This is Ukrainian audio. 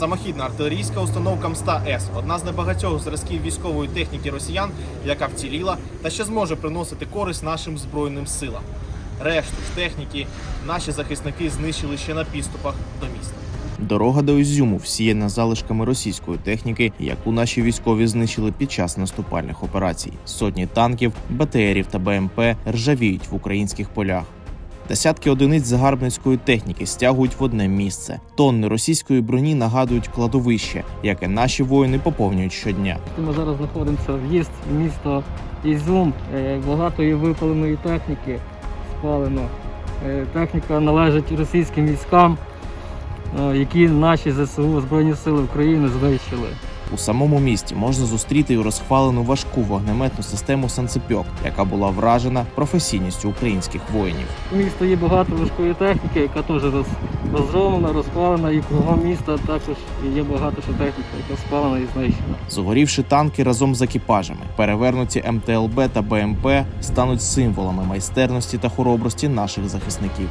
Самохідна артилерійська установка МСТА-С – одна з небагатьох зразків військової техніки росіян, яка вціліла та ще зможе приносити користь нашим збройним силам. Решту ж техніки наші захисники знищили ще на підступах до міста. Дорога до Ізюму всіяна залишками російської техніки, яку наші військові знищили під час наступальних операцій. Сотні танків, БТРів та БМП ржавіють в українських полях. Десятки одиниць загарбницької техніки стягують в одне місце. Тонни російської броні нагадують кладовище, яке наші воїни поповнюють щодня. Ми зараз знаходимося в'їзд місто Ізюм. Е, Багато випаленої техніки спалено. Е, Техніка належить російським військам, е, які наші ЗСУ Збройні Сили України знищили. У самому місті можна зустріти і розхвалену важку вогнеметну систему Санцепьок, яка була вражена професійністю українських воїнів. У місто є багато важкої техніки, яка теж розроблена, розпалена, і кругом міста також є багато ще техніки, яка спалена і знищена. Згорівши танки разом з екіпажами, перевернуті МТЛБ та БМП стануть символами майстерності та хоробрості наших захисників.